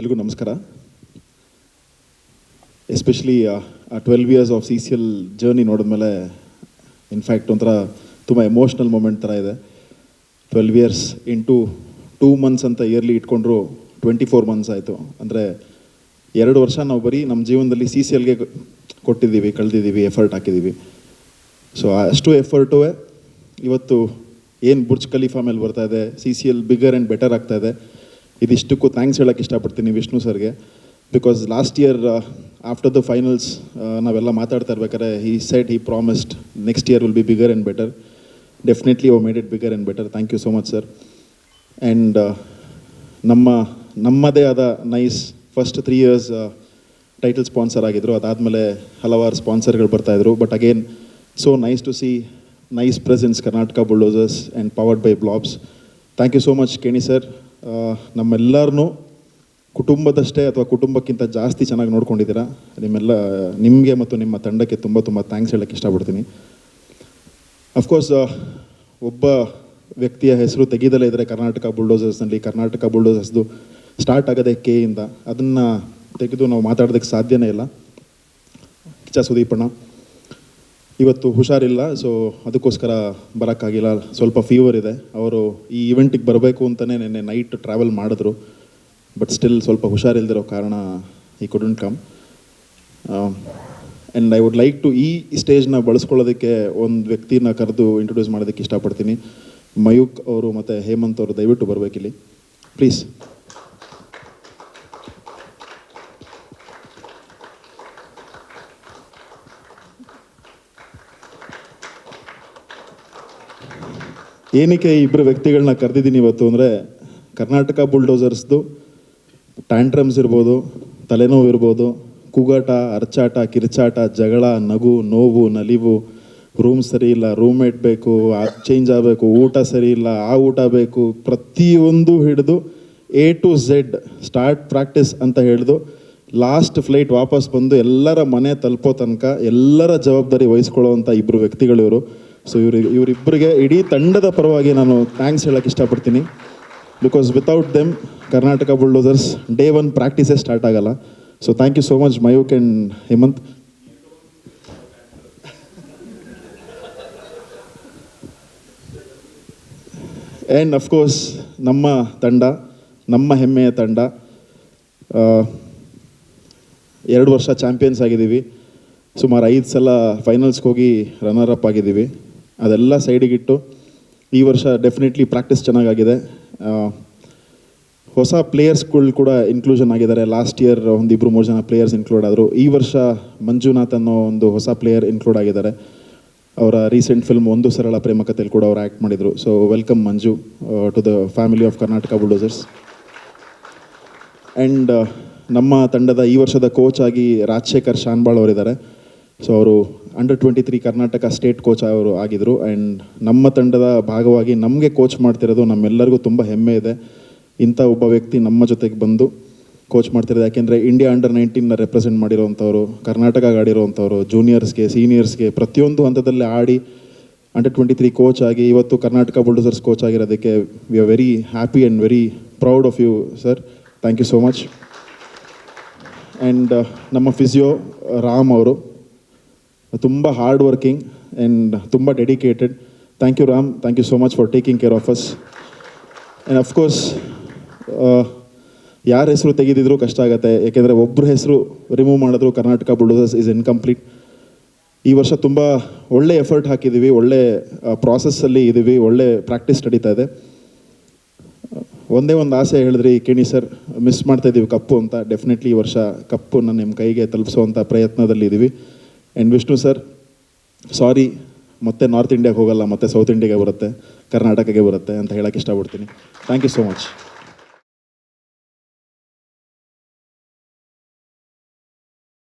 ಎಲ್ರಿಗೂ ನಮಸ್ಕಾರ. ಎಸ್ಪೆಷಲಿ ಆ twelve years of C C L journey ನೋಡಿದ್ಮೇಲೆ ಇನ್ಫ್ಯಾಕ್ಟ್ ಒಂಥರ ತುಂಬ ಎಮೋಷ್ನಲ್ ಮೂಮೆಂಟ್ ಥರ ಇದೆ. Twelve years into two months ಅಂತ ಇಯರ್ಲಿ ಇಟ್ಕೊಂಡ್ರು ಟ್ವೆಂಟಿ ಫೋರ್ ಮಂತ್ಸ್ ಆಯಿತು. ಅಂದರೆ, ಎರಡು ವರ್ಷ ನಾವು ಬರೀ ನಮ್ಮ ಜೀವನದಲ್ಲಿ ಸಿ ಸಿ ಎಲ್ಗೆ ಕೊಟ್ಟಿದ್ದೀವಿ, ಕಳೆದಿದ್ದೀವಿ ಎಫರ್ಟ್ ಹಾಕಿದ್ದೀವಿ. ಸೊ ಅಷ್ಟು ಎಫರ್ಟು ಇವತ್ತು ಏನು ಬುರ್ಜ್ ಖಲೀಫಾ ಮೇಲೆ ಬರ್ತಾ ಇದೆ C C L bigger and better ಆಗ್ತಾ ಇದೆ. ಇದಿಷ್ಟಕ್ಕೂ ಥ್ಯಾಂಕ್ಸ್ ಹೇಳೋಕ್ಕೆ ಇಷ್ಟಪಡ್ತೀನಿ ವಿಷ್ಣು ಸರ್ಗೆ. Because last year after the finals ನಾವೆಲ್ಲ ಮಾತಾಡ್ತಾ ಇರ್ಬೇಕಾದ್ರೆ he said he promised next year will be bigger and better definitely oh made it bigger and better thank you so much sir and ನಮ್ಮ, ನಮ್ಮದೇ ಆದ nice first three years title sponsor ಆಗಿದ್ರು. ಅದಾದಮೇಲೆ ಹಲವಾರು ಸ್ಪಾನ್ಸರ್ಗಳು ಬರ್ತಾಯಿದ್ರು but again so nice to see nice presence Karnataka bulldozers and powered by Blabs thank you so much Keni sir ನಮ್ಮೆಲ್ಲರನ್ನೂ ಕುಟುಂಬದಷ್ಟೇ ಅಥವಾ ಕುಟುಂಬಕ್ಕಿಂತ ಜಾಸ್ತಿ ಚೆನ್ನಾಗಿ ನೋಡ್ಕೊಂಡಿದ್ದೀರಾ? ನಿಮ್ಮೆಲ್ಲ, ನಿಮಗೆ ಮತ್ತು ನಿಮ್ಮ ತಂಡಕ್ಕೆ ತುಂಬ ತುಂಬ ಥ್ಯಾಂಕ್ಸ್ ಹೇಳೋಕ್ಕೆ ಇಷ್ಟಪಡ್ತೀನಿ. ಅಫ್ಕೋರ್ಸ್ ಒಬ್ಬ ವ್ಯಕ್ತಿಯ ಹೆಸರು ತೆಗೆದಲೇ ಇದ್ದರೆ ಕರ್ನಾಟಕ ಬುಲ್ಡೋಸರ್ಸ್ನಲ್ಲಿ ಕರ್ನಾಟಕ ಬುಲ್ಡೋಸರ್ಸ್ದು ಸ್ಟಾರ್ಟ್ ಆಗೋದೇ ಇಂದ, ಅದನ್ನು ತೆಗೆದು ನಾವು ಮಾತಾಡೋದಕ್ಕೆ ಸಾಧ್ಯನೇ ಇಲ್ಲ. ಕಿಚ್ಚ ಸುದೀಪಣ್ಣ ಇವತ್ತು ಹುಷಾರಿಲ್ಲ ಸೊ ಅದಕ್ಕೋಸ್ಕರ ಬರೋಕ್ಕಾಗಿಲ್ಲ. ಸ್ವಲ್ಪ ಫೀವರ್ ಇದೆ. ಅವರು ಈ ಇವೆಂಟಿಗೆ ಬರಬೇಕು ಅಂತಲೇ ನಿನ್ನೆ ನೈಟ್ ಟ್ರಾವೆಲ್ ಮಾಡಿದ್ರು. ಬಟ್ ಸ್ಟಿಲ್ ಸ್ವಲ್ಪ ಹುಷಾರಿಲ್ದಿರೋ ಕಾರಣ ಈ couldn't come and I would like to ಈ ಸ್ಟೇಜ್ನ ಬಳಸ್ಕೊಳ್ಳೋದಕ್ಕೆ ಒಂದು ವ್ಯಕ್ತಿನ ಕರೆದು ಇಂಟ್ರೊಡ್ಯೂಸ್ ಮಾಡೋದಕ್ಕೆ ಇಷ್ಟಪಡ್ತೀನಿ. ಮಯೂಕ್ ಅವರು ಮತ್ತು ಹೇಮಂತ್ ಅವರು ದಯವಿಟ್ಟು ಬರಬೇಕಿಲ್ಲಿ. ಪ್ಲೀಸ್ ಏನಕ್ಕೆ ಇಬ್ಬರು ವ್ಯಕ್ತಿಗಳನ್ನ ಕರೆದಿದ್ದೀನಿ ಇವತ್ತು ಅಂದರೆ ಕರ್ನಾಟಕ ಬುಲ್ಡೋಸರ್ಸ್ದು ಟ್ಯಾಂಟ್ರಮ್ಸ್ ಇರ್ಬೋದು, ತಲೆನೋವು ಇರ್ಬೋದು, ಕೂಗಾಟ ಅರ್ಚಾಟ ಕಿರ್ಚಾಟ, ಜಗಳ, ನಗು, ನೋವು, ನಲಿವು, ರೂಮ್ ಸರಿ ಇಲ್ಲ ರೂಮ್ಮೇಟ್ ಬೇಕು ಚೇಂಜ್ ಆಗಬೇಕು, ಊಟ ಸರಿ ಇಲ್ಲ, ಆ ಊಟ ಬೇಕು, ಪ್ರತಿಯೊಂದು ಹಿಡಿದು A to Z start practice ಅಂತ ಹೇಳಿದು ಲಾಸ್ಟ್ ಫ್ಲೈಟ್ ವಾಪಸ್ ಬಂದು ಎಲ್ಲರ ಮನೆ ತಲುಪೋ ತನಕ ಎಲ್ಲರ ಜವಾಬ್ದಾರಿ ವಹಿಸ್ಕೊಳ್ಳೋವಂಥ ಇಬ್ಬರು ವ್ಯಕ್ತಿಗಳು ಇವರು ಸೊ ಇವ್ರ ಇವರಿಬ್ಬರಿಗೆ ಇಡೀ ತಂಡದ ಪರವಾಗಿ ನಾನು ಥ್ಯಾಂಕ್ಸ್ ಹೇಳೋಕ್ಕೆ ಇಷ್ಟಪಡ್ತೀನಿ. Because without them Karnataka bulldozers day one ಪ್ರಾಕ್ಟೀಸೇ start ಆಗಲ್ಲ. So thank you so much Mayuk and Hemant and of course ನಮ್ಮ ತಂಡ, ನಮ್ಮ ಹೆಮ್ಮೆಯ ತಂಡ. ಎರಡು ವರ್ಷ ಚಾಂಪಿಯನ್ಸ್ ಆಗಿದ್ದೀವಿ. ಸುಮಾರು ಐದು ಸಲ ಫೈನಲ್ಸ್ಗೆ ಹೋಗಿ ರನ್ನರ್ ಅಪ್ ಆಗಿದ್ದೀವಿ. ಅದೆಲ್ಲ ಸೈಡಿಗಿಟ್ಟು ಈ ವರ್ಷ ಡೆಫಿನೆಟ್ಲಿ ಪ್ರಾಕ್ಟೀಸ್ ಚೆನ್ನಾಗಾಗಿದೆ. ಹೊಸ ಪ್ಲೇಯರ್ಸ್ಗಳು ಕೂಡ ಇನ್ಕ್ಲೂಷನ್ ಆಗಿದ್ದಾರೆ. ಲಾಸ್ಟ್ ಇಯರ್ ಒಂದಿಬ್ಬರು ಮೂರು ಜನ ಪ್ಲೇಯರ್ಸ್ ಇನ್ಕ್ಲೂಡ್ ಆದರು. ಈ ವರ್ಷ ಮಂಜುನಾಥ್ ಅನ್ನೋ ಒಂದು ಹೊಸ ಪ್ಲೇಯರ್ ಇನ್ಕ್ಲೂಡ್ ಆಗಿದ್ದಾರೆ. ಅವರ ರೀಸೆಂಟ್ ಫಿಲ್ಮ್ ಒಂದು ಸರಳ ಪ್ರೇಮ ಕಥೆಯಲ್ಲಿ ಕೂಡ ಅವರು ಆ್ಯಕ್ಟ್ ಮಾಡಿದರು. So welcome Manju to the family of Karnataka bulldozers and ನಮ್ಮ ತಂಡದ ಈ ವರ್ಷದ ಕೋಚ್ ಆಗಿ ರಾಜಶೇಖರ್ ಶಾನ್ಬಾಳ್ ಅವರಿದ್ದಾರೆ. ಸೊ ಅವರು under twenty three Karnataka state coach ಅವರು ಆಗಿದ್ದರು ಆ್ಯಂಡ್ ನಮ್ಮ ತಂಡದ ಭಾಗವಾಗಿ ನಮಗೆ ಕೋಚ್ ಮಾಡ್ತಿರೋದು ನಮ್ಮೆಲ್ಲರಿಗೂ ತುಂಬ ಹೆಮ್ಮೆ ಇದೆ. ಇಂಥ ಒಬ್ಬ ವ್ಯಕ್ತಿ ನಮ್ಮ ಜೊತೆಗೆ ಬಂದು ಕೋಚ್ ಮಾಡ್ತಿರೋದು. ಯಾಕೆಂದರೆ ಇಂಡಿಯಾ ಅಂಡರ್ ನೈನ್ಟೀನ್ನ ರೆಪ್ರೆಸೆಂಟ್ ಮಾಡಿರೋವಂಥವ್ರು ಕರ್ನಾಟಕ ಆಡಿರೋವಂಥವ್ರು ಜೂನಿಯರ್ಸ್ಗೆ ಸೀನಿಯರ್ಸ್ಗೆ ಪ್ರತಿಯೊಂದು ಹಂತದಲ್ಲಿ ಆಡಿ ಅಂಡರ್ ಟ್ವೆಂಟಿ ತ್ರೀ ಕೋಚ್ ಆಗಿ ಇವತ್ತು Karnataka bulldozers coach ಆಗಿರೋದಕ್ಕೆ we are very happy and very proud of you sir thank you so much and ನಮ್ಮ ಫಿಸಿಯೋ ರಾಮ್ ಅವರು ತುಂಬ ಹಾರ್ಡ್ ವರ್ಕಿಂಗ್ ಆ್ಯಂಡ್ ತುಂಬ dedicated thank you Ram thank you so much for taking care of us and of course ಯಾರ ಹೆಸರು ತೆಗೆದಿದ್ರು ಕಷ್ಟ ಆಗುತ್ತೆ. ಯಾಕೆಂದರೆ ಒಬ್ಬರ ಹೆಸರು ರಿಮೂವ್ ಮಾಡಿದ್ರು ಕರ್ನಾಟಕ ಬುಲ್ಡೋಸರ್ಸ್ ಇಸ್ ಇನ್ಕಂಪ್ಲೀಟ್ ಈ ವರ್ಷ ತುಂಬ ಒಳ್ಳೆ ಎಫರ್ಟ್ ಹಾಕಿದ್ದೀವಿ ಒಳ್ಳೆ ಪ್ರಾಸೆಸ್ಸಲ್ಲಿ ಇದ್ದೀವಿ ಒಳ್ಳೆ ಪ್ರಾಕ್ಟೀಸ್ ನಡೀತಾ ಇದೆ. ಒಂದೇ ಒಂದು ಆಸೆ ಹೇಳಿದ್ರಿ, ಕಿಣಿ ಸರ್ ಮಿಸ್ ಮಾಡ್ತಾ ಇದ್ದೀವಿ ಕಪ್ಪು ಅಂತ. ಡೆಫಿನೆಟ್ಲಿ ಈ ವರ್ಷ ಕಪ್ಪನ್ನು ನಿಮ್ಮ ಕೈಗೆ ತಲುಪಿಸುವಂಥ ಪ್ರಯತ್ನದಲ್ಲಿ ಇದ್ದೀವಿ ಆ್ಯಂಡ್ ವಿಷ್ಣು ಸರ್ ಸಾರಿ ಮತ್ತೆ ನಾರ್ತ್ ಇಂಡಿಯಾಗೆ ಹೋಗಲ್ಲ, ಮತ್ತೆ ಸೌತ್ ಇಂಡಿಯಾಗೆ ಬರುತ್ತೆ ಕರ್ನಾಟಕಕ್ಕೆ ಬರುತ್ತೆ ಅಂತ ಹೇಳೋಕ್ಕೆ ಇಷ್ಟಪಡ್ತೀನಿ. Thank you so much